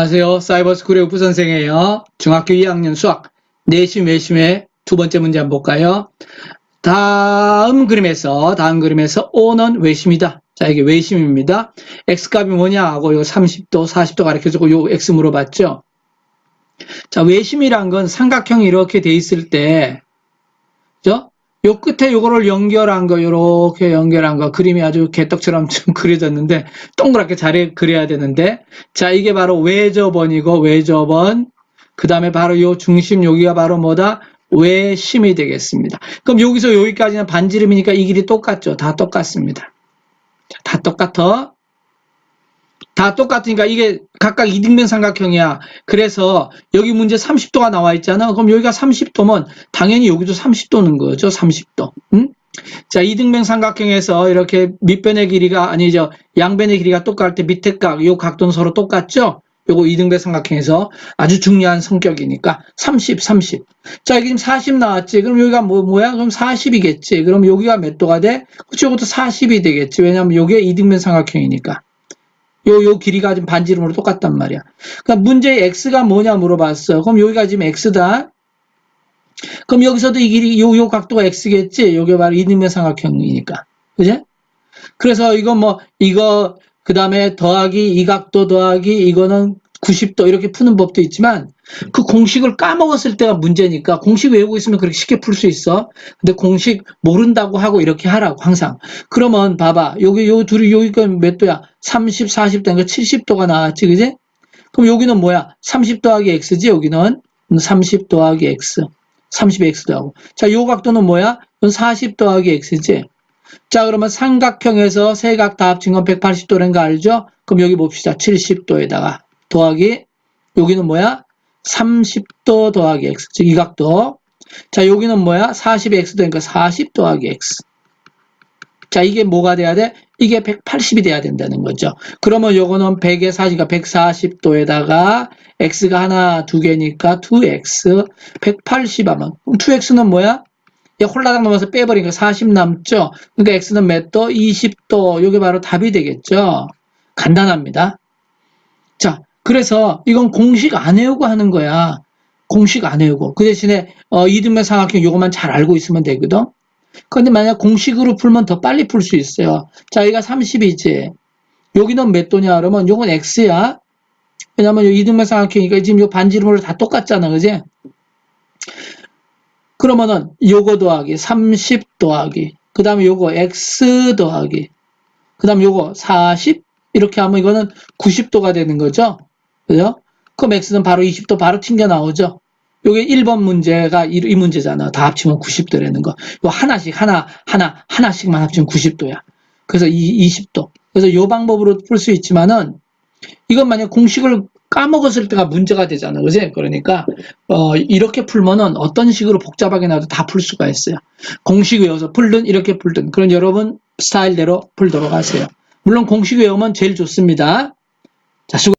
안녕하세요. 사이버스쿨의 우프 선생이에요. 중학교 2학년 수학 내심 외심의 두 번째 문제 한번 볼까요? 다음 그림에서 다음 그림에서 O는 외심이다. 자 이게 외심입니다. X값이 뭐냐 하고 요 30도 40도 가르쳐주고 요 X 물어봤죠. 자 외심이란 건 삼각형이 이렇게 돼 있을 때 그죠? 요 끝에 요거를 연결한 거, 요렇게 연결한 거, 그림이 아주 개떡처럼 좀 그려졌는데, 동그랗게 잘 그려야 되는데, 자, 이게 바로 외접원이고, 외접원. 그 다음에 바로 요 중심, 여기가 바로 뭐다? 외심이 되겠습니다. 그럼 여기서 여기까지는 반지름이니까 이 길이 똑같죠? 다 똑같습니다. 자, 다 똑같아. 다 똑같으니까 이게 각각 이등변 삼각형이야. 그래서 여기 문제 30도가 나와 있잖아. 그럼 여기가 30도면 당연히 여기도 30도는 거죠. 30도. 응? 자, 이등변 삼각형에서 이렇게 밑변의 길이가 아니죠. 양변의 길이가 똑같을 때 밑에 각, 요 각도는 서로 똑같죠. 요거 이등변 삼각형에서 아주 중요한 성격이니까 30, 30. 자, 여기 지금 40 나왔지. 그럼 여기가 뭐, 뭐야? 그럼 40이겠지. 그럼 여기가 몇 도가 돼? 그치, 이것도 40이 되겠지. 왜냐면 요게 이등변 삼각형이니까. 요, 요 길이가 지금 반지름으로 똑같단 말이야. 그러니까 문제 x가 뭐냐 물어봤어. 그럼 여기가 지금 x다. 그럼 여기서도 이 길이, 요, 요 각도가 x겠지? 요게 바로 이등변 삼각형이니까. 그지? 그래서 이거 뭐, 이거, 그 다음에 더하기, 이 각도 더하기, 이거는 90도 이렇게 푸는 법도 있지만 그 공식을 까먹었을 때가 문제니까 공식 외우고 있으면 그렇게 쉽게 풀 수 있어. 근데 공식 모른다고 하고 이렇게 하라고 항상. 그러면 봐봐. 여기 요 둘이 여기가 몇 도야? 30, 40도, 그러니까 70도가 나왔지, 그지? 그럼 여기는 뭐야? 30 더하기 x지, 여기는. 30 더하기 x. 30x 더하고. 자, 요 각도는 뭐야? 이건 40 더하기 x지. 자, 그러면 삼각형에서 세 각 다 합친 건 180도라는 거 알죠? 그럼 여기 봅시다. 70도에다가 더하기 여기는 뭐야? 30도 더하기 x. 즉 이 각도. 자, 여기는 뭐야? 40x도 그러니까 40 더하기 x. 자, 이게 뭐가 돼야 돼? 이게 180이 돼야 된다는 거죠. 그러면 요거는 100에 40가 140도에다가 x가 하나, 두 개니까 2x 180 하면 그럼 2x는 뭐야? 얘 홀라당 넘어서 빼버리니까 40 남죠? 그러니까 x는 몇 도? 20도. 요게 바로 답이 되겠죠? 간단합니다. 자, 그래서 이건 공식 안 외우고 하는 거야. 공식 안 외우고. 그 대신에 어, 이등변 삼각형 요것만 잘 알고 있으면 되거든. 그런데 만약 공식으로 풀면 더 빨리 풀 수 있어요. 자, 여기가 30이지. 여기는 몇 도냐 그러면 요건 x야. 왜냐면 요 이등변 삼각형이니까 지금 요 반지름으로 다 똑같잖아. 그지? 그러면은 요거 더하기 30 더하기 그 다음에 요거 x 더하기 그 다음에 요거 40 이렇게 하면 이거는 90도가 되는 거죠. 그죠? 그럼 x는 바로 20도 바로 튕겨 나오죠. 요게 1번 문제가 이, 이 문제잖아. 다 합치면 90도라는 거. 요 하나씩 하나 하나 하나씩만 합치면 90도야. 그래서 이 20도. 그래서 요 방법으로 풀 수 있지만은 이건 만약 공식을 까먹었을 때가 문제가 되잖아. 그지? 그러니까 어, 이렇게 풀면은 어떤 식으로 복잡하게 나도 다 풀 수가 있어요. 공식 외워서 풀든 이렇게 풀든 그런 여러분 스타일대로 풀도록 하세요. 물론 공식 외우면 제일 좋습니다. 자, 수고